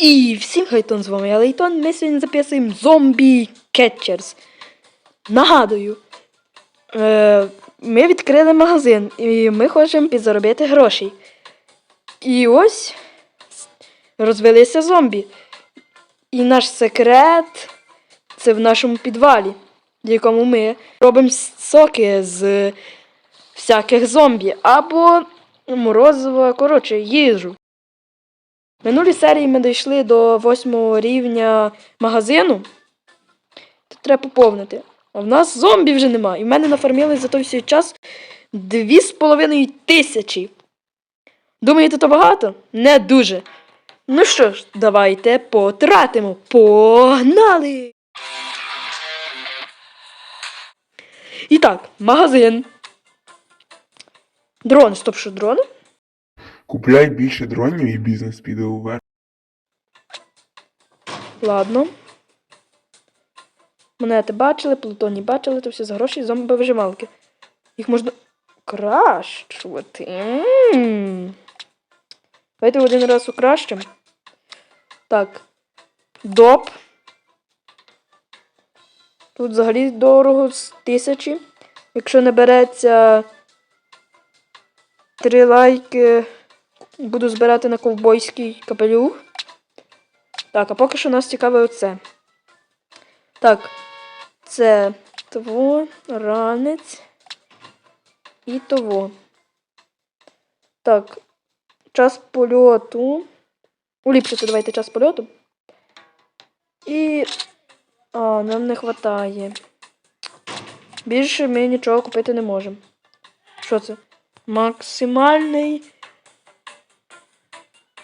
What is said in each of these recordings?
І всім хайтон з вами я Лейтон. Ми сьогодні записуємо зомбі кетчерс. Нагадую, е, ми відкрили магазин і ми хочемо підзаробити грошей. І ось розвелися зомбі. І наш секрет це в нашому підвалі, в якому ми робимо соки з всяких зомбі або морозиво, коротше, їжу. В минулій серії ми дійшли до восьмого рівня магазину. Тут треба поповнити. А в нас зомбі вже нема. І в мене нафармили за той всій час дві з половиною тисячі. Думаєте, то багато? Не дуже. Ну що ж, давайте потратимо. Погнали! І так, магазин. Дрон, стоп, що дрони? Купляй більше дронів і бізнес піде уверх. Ладно. Монети бачили, плутоні бачили, то все за гроші зомби вижималки. Їх можна кращувати. М. Давайте один раз укращимо. Так. Доп. Тут взагалі дорого з тисячі. Якщо не береться три лайки, буду збирати на ковбойський капелюх. Так, а поки що нас цікаве оце. Так, це того, ранець і того. Так, час польоту. Уліпшити давайте час польоту. І. А, нам не вистачає. Більше ми нічого купити не можемо. Що це? Максимальний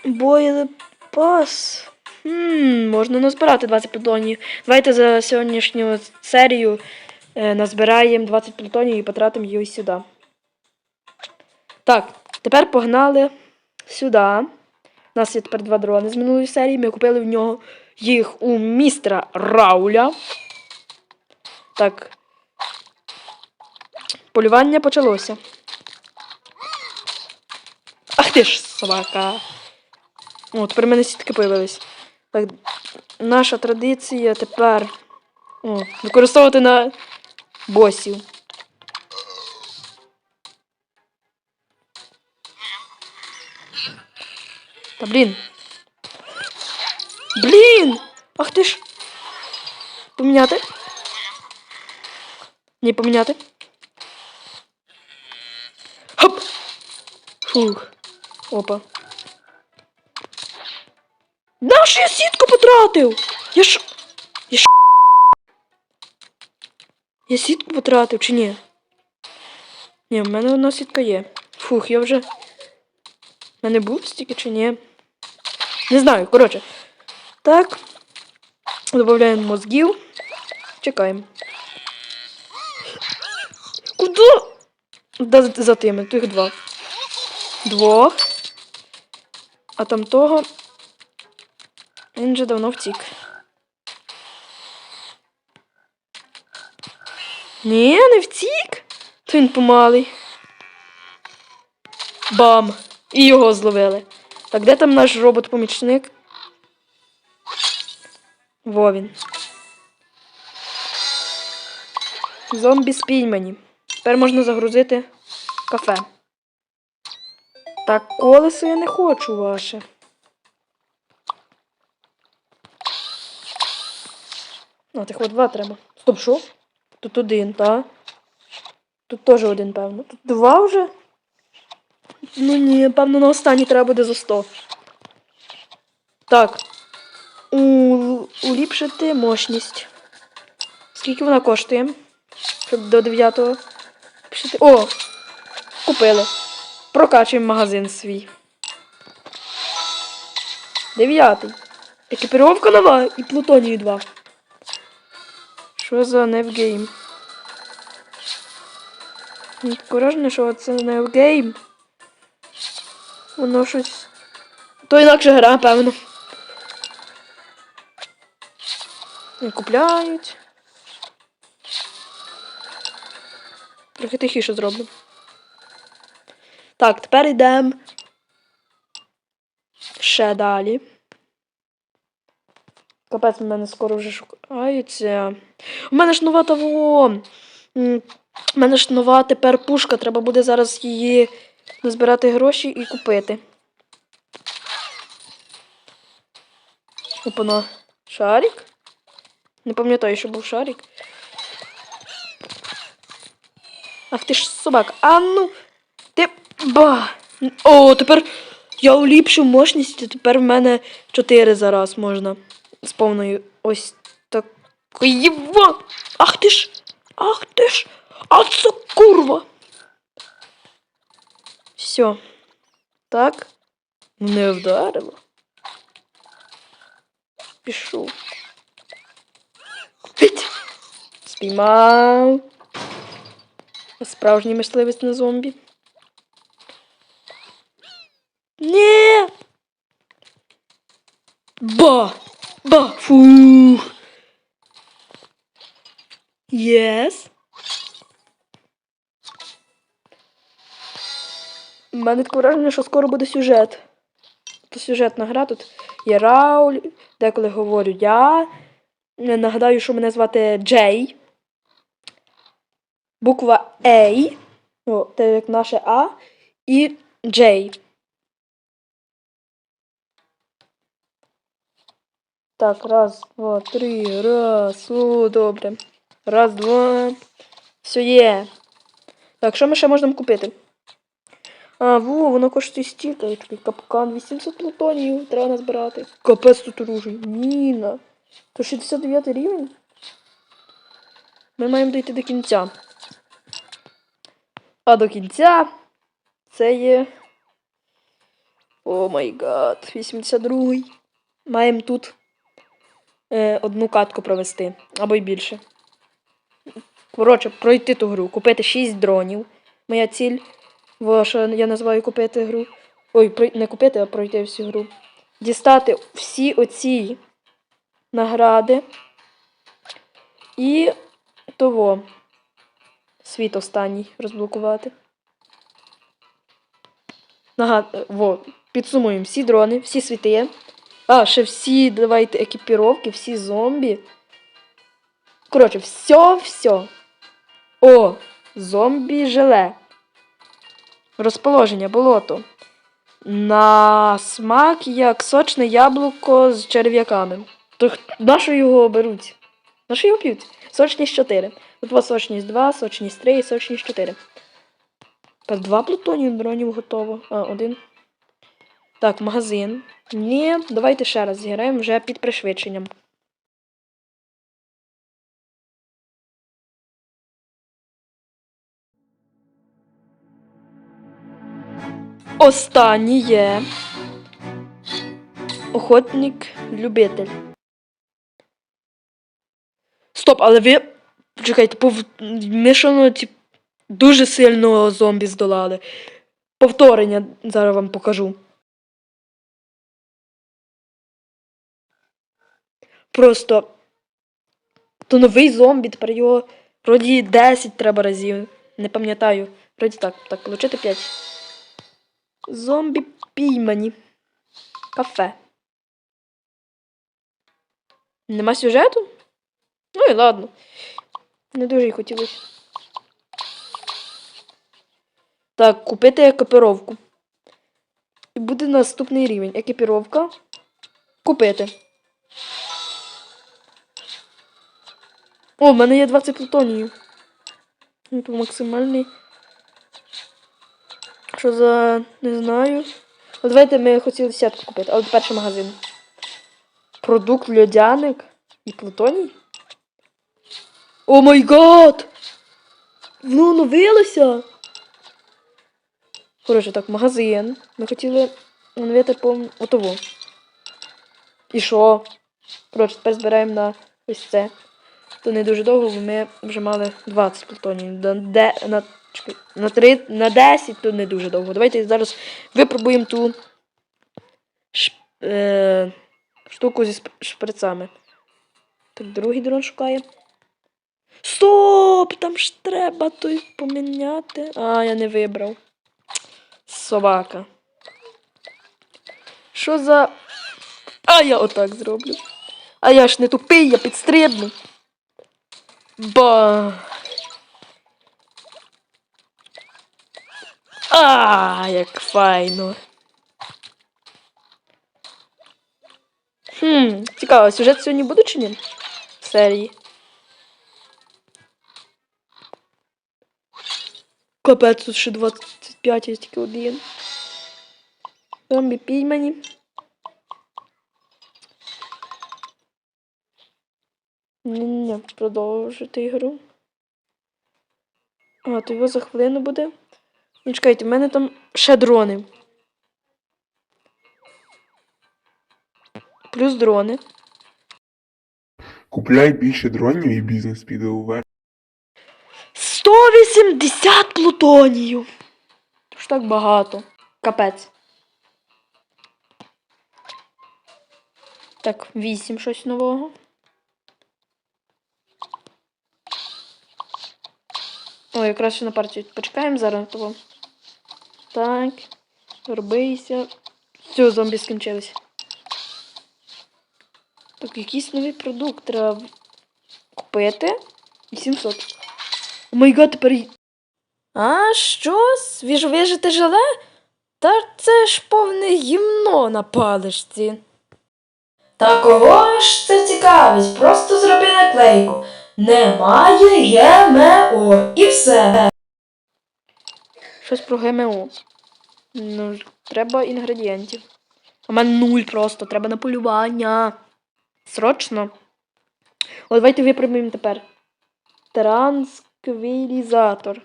боєпас. Хм, можна назбирати 20 плутонів. Давайте за сьогоднішню серію е, назбираємо 20 плутонів і потратимо її сюди. Так, тепер погнали сюди. У нас є тепер два дрони з минулої серії. Ми купили в нього їх у містера Рауля. Так. Полювання почалося. Ах ти ж, собака. О, тепер мене сітки появились. Так, наша традиція тепер о, використовувати на босів. Та блін. Блін! Ах ти ж! Поміняти? Ні, поміняти. Хоп! Фух. Опа. Нашу я сітку потратив! Я ж. Я ж. Я сітку потратив чи ні? Ні, в мене одна сітка є. Фух, я вже. В мене був стільки чи ні? Не знаю, коротше. Так. Додаємо мозгів. Чекаємо. Куди? Да, за тими, тих два. Двох. А там того. Він вже давно втік. Ні, не втік. То він помалий. Бам! І його зловили. Так, де там наш робот-помічник? Во він. Зомбі спіймані. Тепер можна загрузити кафе. Так, колесо я не хочу ваше. А, тих от два треба. Стоп, що? Тут один, та? Тут теж один, певно. Тут два вже? Ну ні, певно, на останній треба буде за 100. Так. У... Уліпшити мощність. Скільки вона коштує? Щоб до 9-го. Пишити. О! Купили. Прокачуємо магазин свій. Дев'ятий. Екіпіровка нова і плутонію 2. Що за невгейм? Враження, що це невгейм. Воно щось. То інакше гра, певно. Не купляють. Трохи тихіше зроблю. Так, тепер йдемо ще далі. Капець, мене скоро вже шукається. У мене ж нова того. У мене ж нова тепер пушка. Треба буде зараз її назбирати гроші і купити. Опана. Шарик? Не пам'ятаю, що був шарик. Ах ти ж собак. А ну. Ти. Ба. О, тепер я уліпшу мощність, тепер в мене 4 зараз можна. З повною ось такої. во! Ах ти ж! Ах ти ж! А це курва! Все. Так. Ну, Не вдарило. Пішов. Піть! Спіймав. Справжній мисливець на зомбі. Ні. Ба! Ба! Фух! Єс. У мене таке враження, що скоро буде сюжет. То сюжетна гра тут є Рауль, деколи говорю я. Нагадаю, що мене звати Джей. Буква А. О, те як наше А. І Джей. Так, раз, два, три, раз. О, добре. Раз, два. Все є. Так, що ми ще можемо купити? А, во, воно коштує стільки. Капкан. 800 плутонів треба назбирати. Капець тут оружий. Міна. То 69 рівень. Ми маємо дійти до кінця. А до кінця це є. О май гад. 82-й. Маємо тут е, одну катку провести. Або й більше. Коротше, пройти ту гру, купити 6 дронів. Моя ціль, во, що я називаю купити гру. Ой, не купити, а пройти всю гру. Дістати всі оці награди. І того. Світ останній розблокувати. Нагад... Во, підсумуємо всі дрони, всі світи. А, ще всі, давайте, екіпіровки, всі зомбі. Коротше, все-все. О, зомбі желе. Розположення, болото. На смак як сочне яблуко з черв'яками. То х- на що його беруть? На що його п'ють? Сочність 4. Тут сочність 2, сочність 3 і сочність 4. Так, два плутонів дронів готово. А, один. Так, магазин. Ні, давайте ще раз зіграємо вже під пришвидшенням. Останній є. Охотник-любитель. Стоп, але ви. Чекайте, пов... ну, тип, дуже сильно зомбі здолали. Повторення зараз вам покажу. Просто. То новий зомбі, тепер його вроді 10 треба разів. Не пам'ятаю. Вроді так, так, получити 5. Зомбі піймані. Кафе. Нема сюжету? Ну і ладно. Не дуже й хотілося. Так, купити екіпіровку. І буде наступний рівень. Екіпіровка. Купити. О, в мене є 20 плутонів. Ну, максимальний. Що за. не знаю. Ну, давайте ми хотіли десятку купити, але перший магазин. Продукт льодяник і плутоній. О май гад! Воно оновилося! Коротше, так, магазин. Ми хотіли оновити по отову. І що? Коротше, тепер збираємо на ось це. То не дуже довго, бо ми вже мали 20 плутонів. На, на, на, 3, на 10 то не дуже довго. Давайте зараз випробуємо ту ш, е, штуку зі шприцами. Так, другий дрон шукає. Стоп! Там ж треба той поміняти. А, я не вибрав. Собака. Що за. А я отак зроблю. А я ж не тупий, я підстрибну. Ба. А, як файно. Хм, цікаво, сюжет сьогодні буде чи ні? В серії. Капець, тут ще 25, є тільки один. Зомбі піймані. Ні-ні, продовжити ігру. А, то його за хвилину буде. Ну, чекайте, в мене там ще дрони. Плюс дрони. Купляй більше дронів і бізнес піде уверх. 180 плутонію. Ж так багато. Капець. Так, 8 щось нового. О, якраз ще на партію почекаємо зараз того. Так. Робися. Все, зомбі скінчились. Так, якийсь новий продукт треба купити. 800. О май гад, тепер. А що? Свіжовижите желе? Та це ж повне гімно на паличці. Та кого ж це цікавить? Просто зроби наклейку. Немає ГМО. І все. Щось про ГМО. Ну, треба інгредієнтів. У мене нуль просто, треба на полювання. Срочно. О, давайте випрямуємо тепер. Трансквілізатор.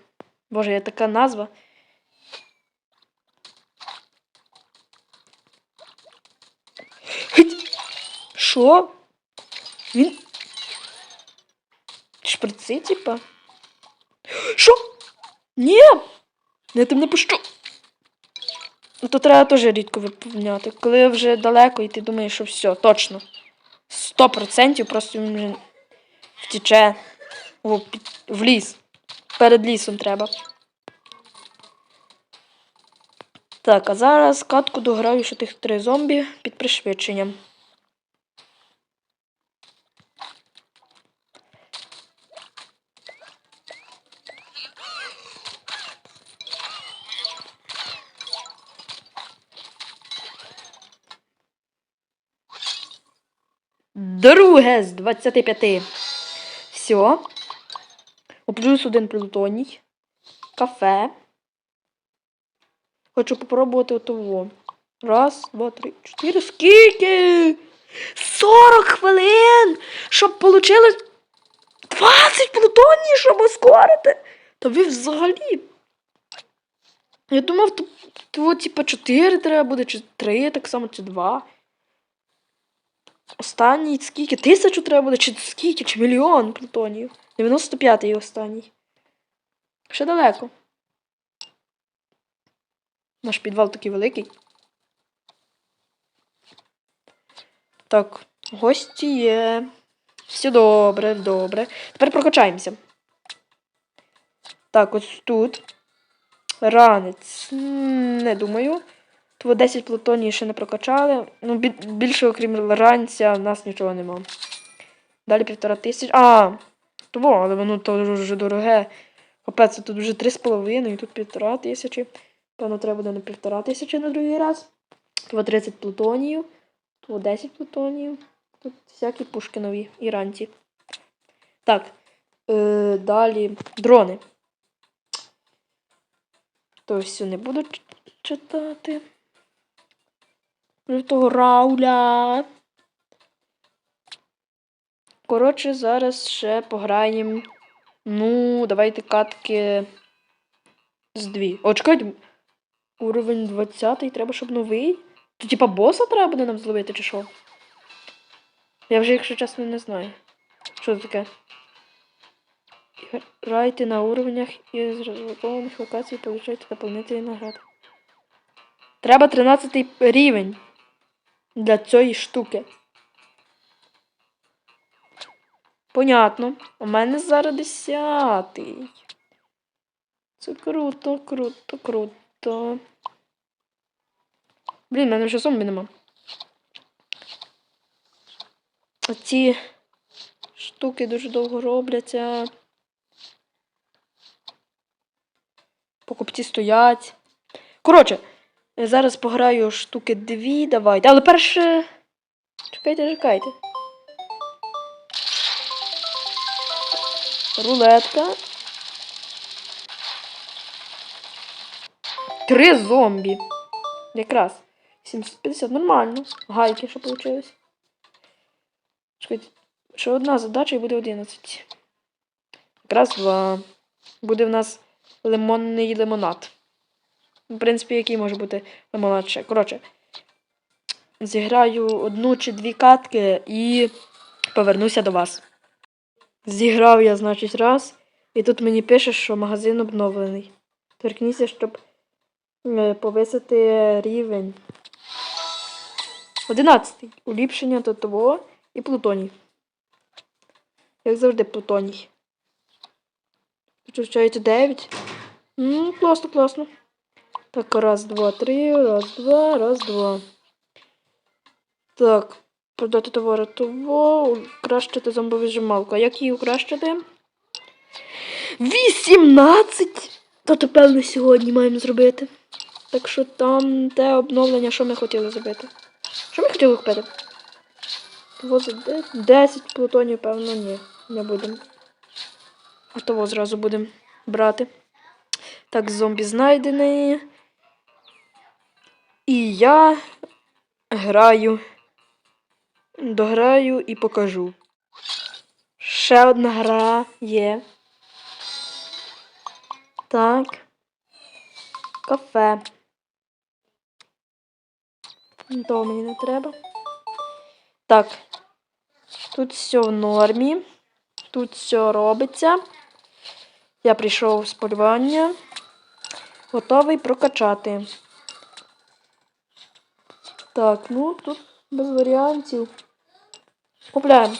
Боже, є така назва. Що? Він. Шприци, типа? Що? Ні! Я там не пущу. Ну, То треба теж рідко виповняти. Коли вже далеко і ти думаєш, що все, точно. Сто процентів просто він вже втіче в, в ліс. Перед лісом треба. Так, а зараз катку дограю ще тих три зомбі під пришвидшенням. Друге з 25. Все. О, плюс один плутоній. Кафе. Хочу попробувати отого. Раз, два, три, чотири. Скільки? 40 хвилин! Щоб получилось 20 плутоній, щоб ускорити. Та ви взагалі. Я думав, то, то типа 4 треба буде, чи 3, так само, чи 2. Останній скільки? Тисячу треба буде, чи скільки, чи мільйон плутонів. 95-й останній. Ще далеко. Наш підвал такий великий. Так, гості є. Все добре, добре. Тепер прокачаємося. Так, ось тут. Ранець. Не думаю. Того 10 плутоній ще не прокачали. Ну, більше, окрім ранця, в нас нічого нема. Далі півтора тисячі. А, того, але воно то дуже дороге. Капець, тут вже 3,5 і тут півтора тисячі. Певно, треба буде на півтора тисячі на другий раз. Того 30 плутонів. Того 10 плутонів. Тут всякі пушки нові і. Так. Е, далі дрони. То все не буду читати. Вже того Рауля. Коротше, зараз ще пограємо. Ну, давайте катки з дві. О, чекайте. Уровень 20 треба, щоб новий. То типа боса треба буде нам зловити, чи що? Я вже, якщо чесно, не знаю. Що це таке? Грайте на уровнях із розблокованих локацій, получайте дополнительні награди. Треба 13 рівень для цієї штуки. Понятно. У мене зараз 10. Це круто, круто, круто. Блін, в мене вже зомбі нема. Оці штуки дуже довго робляться. Покупці стоять. Коротше, зараз пограю штуки дві, давайте. Але перше. Чекайте, чекайте. Рулетка. Три зомбі. Якраз. 750, нормально. Гайки, що вийшло. Чекайте. Ще одна задача і буде 11. Якраз два. Буде в нас лимонний лимонад. В принципі, який може бути ще. Коротше. Зіграю одну чи дві катки і повернуся до вас. Зіграв я, значить, раз. І тут мені пише, що магазин обновлений. Торкніться, щоб повисити рівень. Одинадцятий. Уліпшення до того і плутоній. Як завжди, плутоній. Включається 9. Ну, класно, класно. Так, раз, два, три, раз, два, раз, два. Так, продати товари того, укращити зомбовижималку. А як її укращити? 18! То то певно сьогодні маємо зробити. Так що там те обновлення, що ми хотіли зробити. Що ми хотіли купити? Того за де- 10 плутонів, певно, ні. Не будемо. А того зразу будемо брати. Так, зомбі знайдений. І я граю. Дограю і покажу. Ще одна гра є. Так. Кафе. Того мені не треба. Так. Тут все в нормі. Тут все робиться. Я прийшов з полювання. Готовий прокачати. Так, ну тут без варіантів. Купляємо.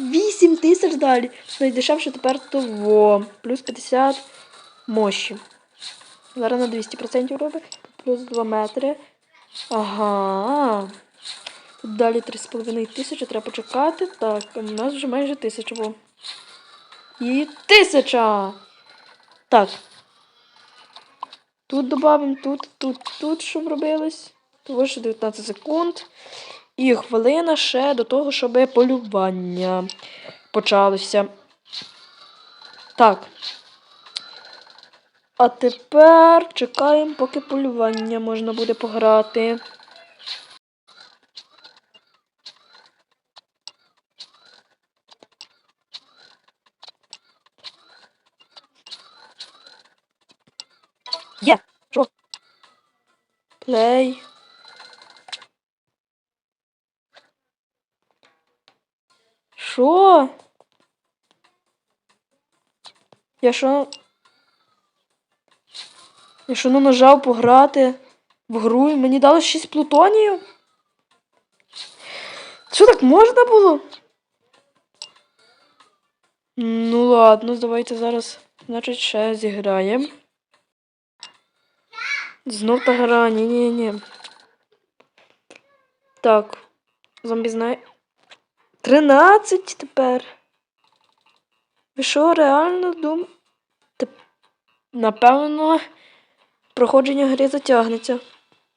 8 тисяч далі. Найдешевше тепер того. Плюс 50 мощі. Зараз на 200% робить. Плюс 2 метри. Ага. Тут далі 3,5 тисячі, треба почекати. Так, у нас вже майже тисяча було. І тисяча! Так. Тут додамо, тут, тут, тут, щоб робилось. Того ще 19 секунд. І хвилина ще до того, щоб полювання почалося. Так. А тепер чекаємо, поки полювання можна буде пограти. Є! Що? Плей. Що? Я що? Я що ну нажав пограти в гру і мені дали 6 плутонів? Що так можна було? Ну ладно, давайте зараз, значить, ще зіграємо. Знов та гра, ні-ні-ні. Так. Зомбі знає. 13 тепер. Ви що, реально дум... Теп... Напевно, проходження гри затягнеться.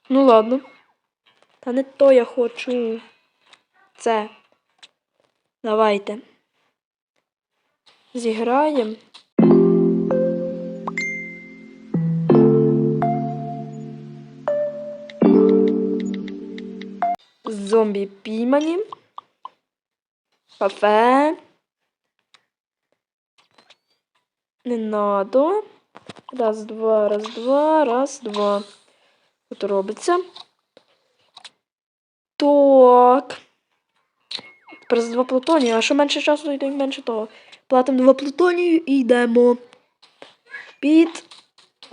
Ну ладно. Та не то я хочу. Це. Давайте. Зіграємо. Зомбі піймані. Кафе. Не надо. Раз, два, раз, два, раз, два. Тут робиться. Так. Тепер за два плутонії. А що менше часу йде, менше того. Платимо два плутонії і йдемо під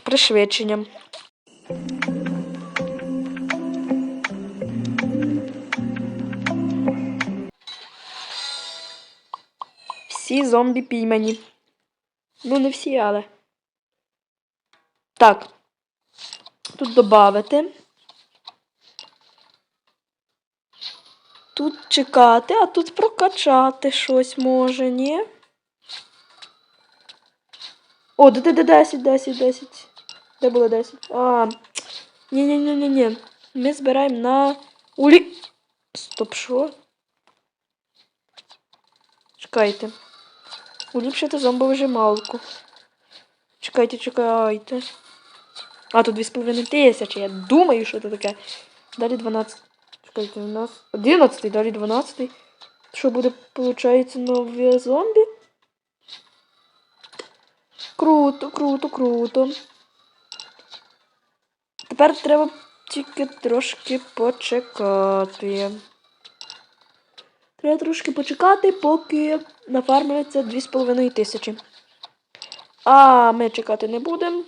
пришвидшенням. Всі зомбі піймані. Ну, не всі, але. Так. Тут додати. тут чекати, а тут прокачати щось може, ні? О, де, де, де 10, 10, 10. Де було 10? А. Ні, ні, ні, ні, ні. Ми збираємо на улі. Стоп, що? Чекайте. Уліпшити зомбовижималку. Чекайте, чекайте. А, тут 2,5 тисячі. Я думаю, що це таке. Далі 12. Чекайте, у нас 11, далі 12. Що буде, виходить, нові зомбі? Круто, круто, круто. Тепер треба тільки трошки почекати. Треба трошки почекати, поки нафармиться 2,5 тисячі. А ми чекати не будемо.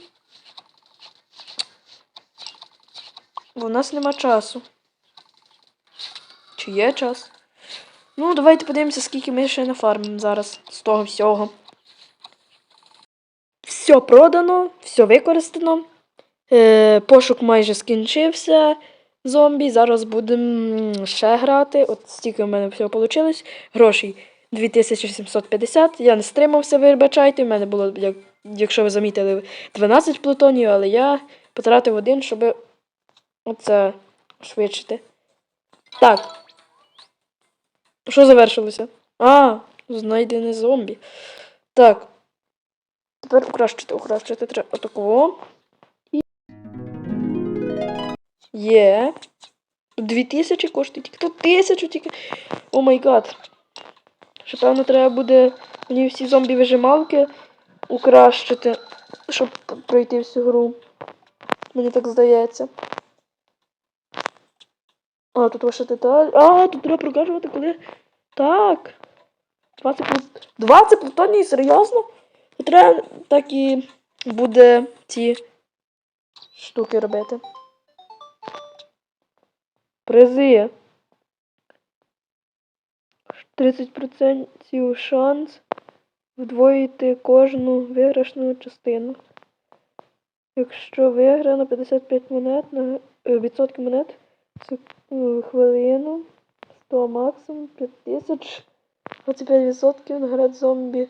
Бо в нас нема часу. Чи є час? Ну, давайте подивимося, скільки ми ще нафармимо зараз з того всього. Все продано, все використано. Е, пошук майже скінчився. Зомбі. Зараз будемо ще грати. От стільки в мене всього вийшло. Грошей 2750. Я не стримався, вибачайте. У мене було, як, якщо ви замітили, 12 плутонів, але я потратив один, щоб оце швидшити. Так. Що завершилося? А, знайдене зомбі. Так. Тепер укращити, укращити треба отакого. Є. Тут 2000 коштує тільки. Тут 1000 тільки. О май гад. Ще певно треба буде мені всі зомбі-вижималки укращити, щоб пройти всю гру. Мені так здається. А, тут ваша деталь. А, тут треба прокачувати, коли. Так. 20 плут... 20 плутоній, серйозно? Треба так і буде ці штуки робити. Призи. 30% шанс вдвоїти кожну виграшну частину. Якщо виграно 55 монет на е, відсотки монет, це е, хвилину, 100 максимум, 5000, 25% наград зомбі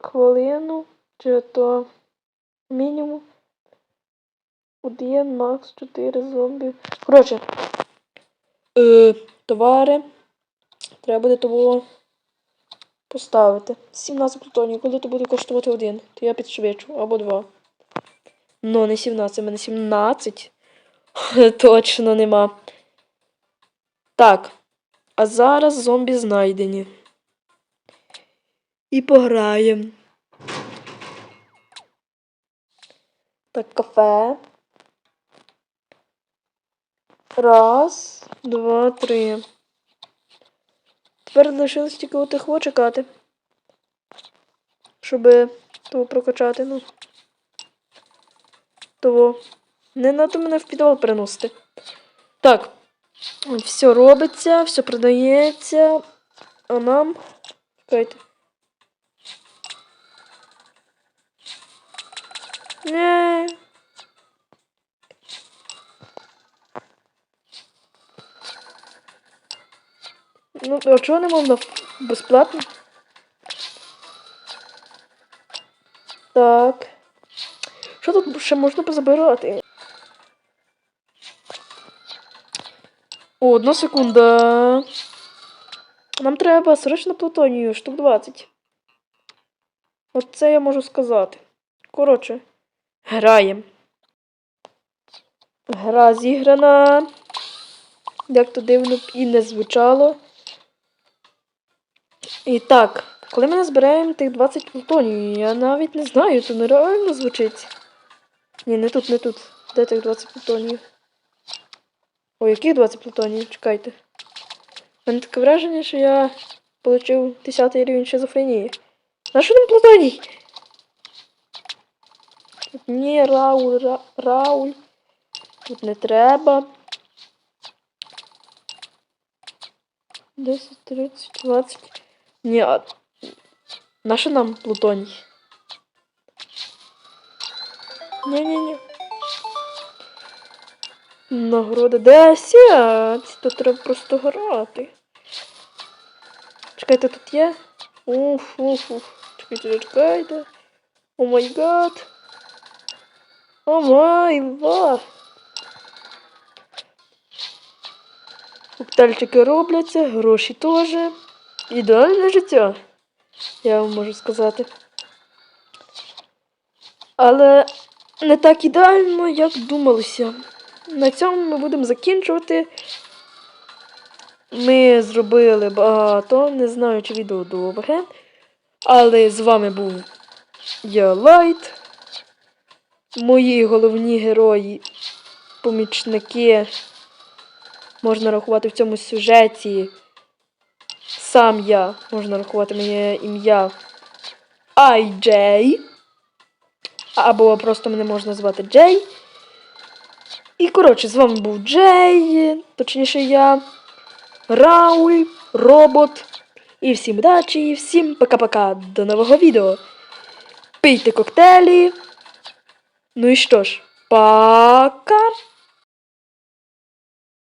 хвилину, чи то мінімум. Один, макс, 4 зомбі. Коротше, е, товари. Треба буде того поставити. 17 плутонів. Коли то буде коштувати один, то я підшвидшу. Або два. Ну, не 17, в мене 17. Точно нема. Так. А зараз зомбі знайдені. І пограємо. Так, кафе. Раз, два, три. Тепер лишилось тільки отих чекати. Щоб того прокачати, ну. Того. Не надо мене в підвал переносити. Так. Все робиться, все продається. А нам. Чекайте. Не. Ну, а чого не можна безплатно? Так. Що тут ще можна позабирати? О, одна секунда. Нам треба срочно плутонію, штук 20. Оце я можу сказати. Коротше, граємо. Гра зіграна. Як то дивно і не звучало. І так, коли ми назбираємо тих 20 плутонів, я навіть не знаю, це нереально звучить. Ні, не тут, не тут. Де тих 20 плутонів? О, яких 20 плутонів? Чекайте. У мене таке враження, що я отримав 10 рівень шизофренії. На що нам плутоній? Тут ні, Рауль, Ра, Рауль. Тут не треба. 10, 30, 20. Ні, а... На нам плутоній? Ні-ні-ні. Нагорода 10. Тут треба просто грати. Чекайте, тут є. Уф, уф, уф. Чекайте, чекайте. О май гад. О май ва. Коктейльчики робляться, гроші теж. Ідеальне життя. Я вам можу сказати. Але не так ідеально, як думалося. На цьому ми будемо закінчувати. Ми зробили багато, не знаю, чи відео довге. Але з вами був я Лайт. Мої головні герої, помічники. Можна рахувати в цьому сюжеті. Сам я, можна рахувати моє ім'я IJ. Або просто мене можна звати Джей. І коротше, з вами був Джей, точніше я, Рауль, робот. І всім удачі, і всім пока-пока. До нового відео. Пийте коктейлі. Ну і що ж, пока.